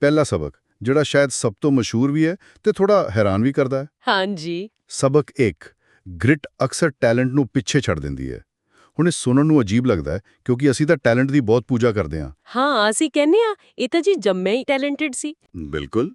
ਪਹਿਲਾ ਸਬਕ ਜਿਹੜਾ ਸ਼ਾਇਦ ਸਭ ਤੋਂ ਮਸ਼ਹੂਰ ਵੀ ਹੈ ਤੇ ਥੋੜਾ ਹੈਰਾਨ ਵੀ ਕਰਦਾ ਹੈ। ਹਾਂਜੀ। ਸਬਕ 1 ਗ੍ਰਿਟ ਅਕਸਰ ਟੈਲੈਂਟ ਨੂੰ ਪਿੱਛੇ ਛੱਡ ਦਿੰਦੀ ਹੈ। ਹੁਣ ਇਹ ਸੁਣਨ ਨੂੰ ਅਜੀਬ ਲੱਗਦਾ ਹੈ ਕਿਉਂਕਿ ਅਸੀਂ ਤਾਂ ਟੈਲੈਂਟ ਦੀ ਬਹੁਤ ਪੂਜਾ ਕਰਦੇ ਹਾਂ। ਹਾਂ ਅਸੀਂ ਕਹਿੰਦੇ ਆ ਇਹ ਤਾਂ ਜੀ ਜੰਮਿਆ ਹੀ ਟੈਲੈਂਟਡ ਸੀ। ਬਿਲਕੁਲ।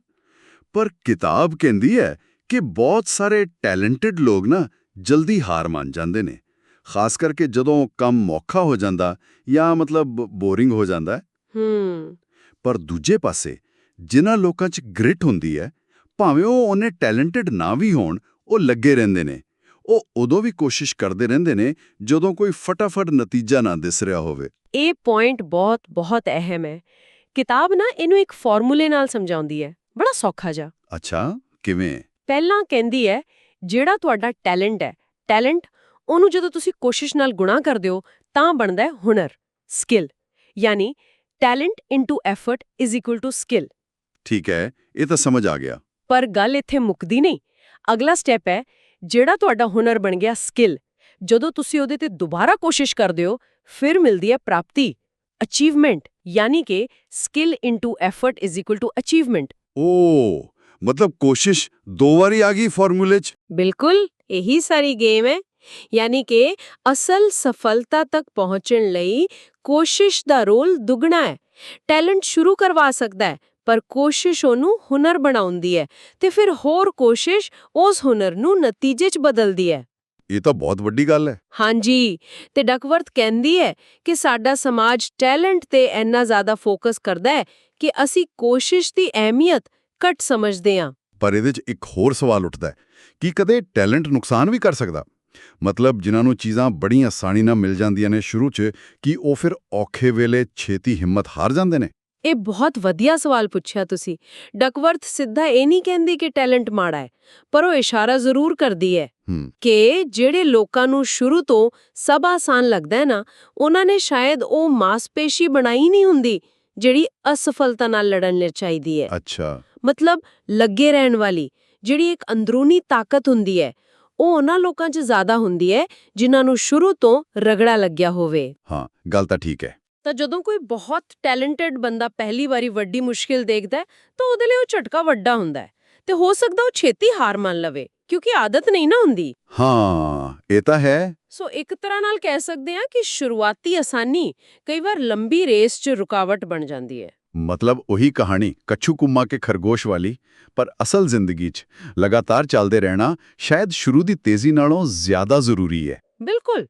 ਪਰ ਕਿਤਾਬ ਕਹਿੰਦੀ ਹੈ ਕਿ ਬਹੁਤ ਸਾਰੇ ਟੈਲੈਂਟਡ ਲੋਕ ਨਾ ਜਲਦੀ ਹਾਰ ਮੰਨ ਜਾਂਦੇ ਨੇ। ਖਾਸ ਕਰਕੇ ਜਦੋਂ ਕੰਮ ਔਖਾ ਹੋ ਜਾਂਦਾ ਜਾਂ ਮਤਲਬ ਬੋਰਿੰਗ ਹੋ ਜਾਂਦਾ ਹੈ। ਹੂੰ। ਪਰ ਦੂਜੇ ਪਾਸੇ ਜਿਨ੍ਹਾਂ ਲੋਕਾਂ 'ਚ ਗ੍ਰਿਟ ਹੁੰਦੀ ਹੈ ਭਾਵੇਂ ਉਹ ਉਹਨੇ ਟੈਲੈਂਟਡ ਨਾ ਵੀ ਹੋਣ ਉਹ ਲੱਗੇ ਰਹਿੰਦੇ ਨੇ। ਉਹ ਉਦੋਂ ਵੀ ਕੋਸ਼ਿਸ਼ ਕਰਦੇ ਰਹਿੰਦੇ ਨੇ ਜਦੋਂ ਕੋਈ ਫਟਾਫਟ ਨਤੀਜਾ ਨਾ ਦਿਸ ਰਿਹਾ ਹੋਵੇ। ਇਹ ਪੁਆਇੰਟ ਬਹੁਤ ਬਹੁਤ ਅਹਿਮ ਹੈ। ਕਿਤਾਬ ਨਾ ਇਹਨੂੰ ਇੱਕ ਫਾਰਮੂਲੇ ਨਾਲ ਸਮਝਾਉਂਦੀ ਹੈ। ਬੜਾ ਸੌਖਾ ਜਿਹਾ। ਅੱਛਾ ਕਿਵੇਂ? ਪਹਿਲਾਂ ਕਹਿੰਦੀ ਹੈ ਜਿਹੜਾ ਤੁਹਾਡਾ ਟੈਲੈਂਟ ਹੈ ਟੈਲੈਂਟ ਉਹਨੂੰ ਜਦੋਂ ਤੁਸੀਂ ਕੋਸ਼ਿਸ਼ ਨਾਲ ਗੁਣਾ ਕਰਦੇ ਹੋ ਤਾਂ ਬਣਦਾ ਹੈ ਹੁਨਰ ਸਕਿੱਲ ਯਾਨੀ talent into effort is equal to skill ਠੀਕ ਹੈ ਇਹ ਤਾਂ ਸਮਝ ਆ ਗਿਆ। ਪਰ ਗੱਲ ਇੱਥੇ ਮੁੱਕਦੀ ਨਹੀਂ। ਅਗਲਾ ਸਟੈਪ ਹੈ ਜਿਹੜਾ ਤੁਹਾਡਾ ਹੁਨਰ ਬਣ ਗਿਆ ਸਕਿੱਲ ਜਦੋਂ ਤੁਸੀਂ ਉਹਦੇ ਤੇ ਦੁਬਾਰਾ ਕੋਸ਼ਿਸ਼ ਕਰਦੇ ਹੋ ਫਿਰ ਮਿਲਦੀ ਹੈ ਪ੍ਰਾਪਤੀ ਅਚੀਵਮੈਂਟ ਯਾਨੀ ਕਿ skill into effort is equal to achievement ਓ ਮਤਲਬ ਕੋਸ਼ਿਸ਼ ਦੋ ਵਾਰੀ ਆ ਗਈ ਫਾਰਮੂਲੇ 'ਚ? ਬਿਲਕੁਲ ਇਹੀ ਸਾਰੀ ਗੇਮ ਹੈ। ਯਾਨੀ ਕਿ ਅਸਲ ਸਫਲਤਾ ਤੱਕ ਪਹੁੰਚਣ ਲਈ ਕੋਸ਼ਿਸ਼ ਦਾ ਰੋਲ ਦੁੱਗਣਾ ਹੈ। ਟੈਲੈਂਟ ਸ਼ੁਰੂ ਕਰਵਾ ਸਕਦਾ ਹੈ ਪਰ ਕੋਸ਼ਿਸ਼ ਉਹਨੂੰ ਹੁਨਰ ਬਣਾਉਂਦੀ ਹੈ ਤੇ ਫਿਰ ਹੋਰ ਕੋਸ਼ਿਸ਼ ਉਸ ਹੁਨਰ ਨੂੰ ਨਤੀਜੇ 'ਚ ਬਦਲਦੀ ਹੈ। ਇਹ ਤਾਂ ਬਹੁਤ ਵੱਡੀ ਗੱਲ ਹੈ। ਹਾਂਜੀ ਤੇ ਡਕਵਰਥ ਕਹਿੰਦੀ ਹੈ ਕਿ ਸਾਡਾ ਸਮਾਜ ਟੈਲੈਂਟ ਤੇ ਇੰਨਾ ਜ਼ਿਆਦਾ ਫੋਕਸ ਕਰਦਾ ਹੈ ਕਿ ਅਸੀਂ ਕੋਸ਼ਿਸ਼ ਦੀ ਅਹਿਮੀਅਤ ਘੱਟ ਸਮਝਦੇ ਹਾਂ। ਪਰ ਇਹਦੇ 'ਚ ਇੱਕ ਹੋਰ ਸਵਾਲ ਉੱਠਦਾ ਹੈ ਕਿ ਕਦੇ ਟੈਲੈਂਟ ਨੁਕਸਾਨ ਵੀ ਕਰ ਸਕਦਾ? ਮਤਲਬ ਜਿਨ੍ਹਾਂ ਨੂੰ ਚੀਜ਼ਾਂ ਬੜੀ ਆਸਾਨੀ ਨਾਲ ਮਿਲ ਜਾਂਦੀਆਂ ਨੇ ਸ਼ੁਰੂ 'ਚ ਕਿ ਉਹ ਫਿਰ ਔਖੇ ਵੇਲੇ ਛੇਤੀ ਹਿੰਮਤ ਹਾਰ ਜਾਂਦੇ ਨੇ? ਇਹ ਬਹੁਤ ਵਧੀਆ ਸਵਾਲ ਪੁੱਛਿਆ ਤੁਸੀਂ। ਡਕਵਰਥ ਸਿੱਧਾ ਇਹ ਨਹੀਂ ਕਹਿੰਦੀ ਕਿ ਟੈਲੈਂਟ ਮਾੜਾ ਹੈ ਪਰ ਉਹ ਇਸ਼ਾਰਾ ਜ਼ਰੂਰ ਕਰਦੀ ਹੈ ਕਿ ਜਿਹੜੇ ਲੋਕਾਂ ਨੂੰ ਸ਼ੁਰੂ ਤੋਂ ਸਭ ਆਸਾਨ ਲੱਗਦਾ ਹੈ ਨਾ ਉਹਨਾਂ ਨੇ ਸ਼ਾਇਦ ਉਹ ਮਾਸਪੇਸ਼ੀ ਬਣਾਈ ਨਹੀਂ ਹੁੰਦੀ ਜਿਹੜੀ ਅਸਫਲਤਾ ਨਾਲ ਲੜਨ ਲਈ ਚਾਹੀਦੀ ਹੈ। ਅੱਛਾ। ਮਤਲਬ ਲੱਗੇ ਰਹਿਣ ਵਾਲੀ ਜਿਹੜੀ ਇੱਕ ਅੰਦਰੂਨੀ ਤਾਕਤ ਹੁੰਦੀ ਹੈ ਉਹ ਉਹਨਾਂ ਲੋਕਾਂ 'ਚ ਜ਼ਿਆਦਾ ਹੁੰਦੀ ਹੈ ਜਿਨ੍ਹਾਂ ਨੂੰ ਸ਼ੁਰੂ ਤੋਂ ਰਗੜਾ ਲੱਗਿਆ ਹੋਵੇ। ਹਾਂ ਗੱਲ ਤਾਂ ਠੀਕ ਹੈ। ਤਾਂ ਜਦੋਂ ਕੋਈ ਬਹੁਤ ਟੈਲੈਂਟਡ ਬੰਦਾ ਪਹਿਲੀ ਵਾਰੀ ਵੱਡੀ ਮੁਸ਼ਕਿਲ ਦੇਖਦਾ ਤਾਂ ਉਹਦੇ ਲਈ ਉਹ ਝਟਕਾ ਵੱਡਾ ਹੁੰਦਾ ਤੇ ਹੋ ਸਕਦਾ ਉਹ ਛੇਤੀ ਹਾਰ ਮੰਨ ਲਵੇ ਕਿਉਂਕਿ ਆਦਤ ਨਹੀਂ ਨਾ ਹੁੰਦੀ। ਹਾਂ ਇਹ ਤਾਂ ਹੈ। ਸੋ ਇੱਕ ਤਰ੍ਹਾਂ ਨਾਲ ਕਹਿ ਸਕਦੇ ਹਾਂ ਕਿ ਸ਼ੁਰੂਆਤੀ ਆਸਾਨੀ ਕਈ ਵਾਰ ਲੰਬੀ ਰੇਸ 'ਚ ਰੁਕਾਵਟ ਬਣ ਜਾਂਦੀ ਹੈ। ਮਤਲਬ ਉਹੀ ਕਹਾਣੀ ਕੱਛੂ ਕੁੰਮਾ ਕੇ ਖਰਗੋਸ਼ ਵਾਲੀ ਪਰ ਅਸਲ ਜ਼ਿੰਦਗੀ 'ਚ ਲਗਾਤਾਰ ਚੱਲਦੇ ਰਹਿਣਾ ਸ਼ਾਇਦ ਸ਼ੁਰੂ ਦੀ ਤੇਜ਼ੀ ਨਾਲੋਂ ਜ਼ਿਆਦਾ ਜ਼ਰੂਰੀ ਹੈ। ਬਿਲਕੁਲ।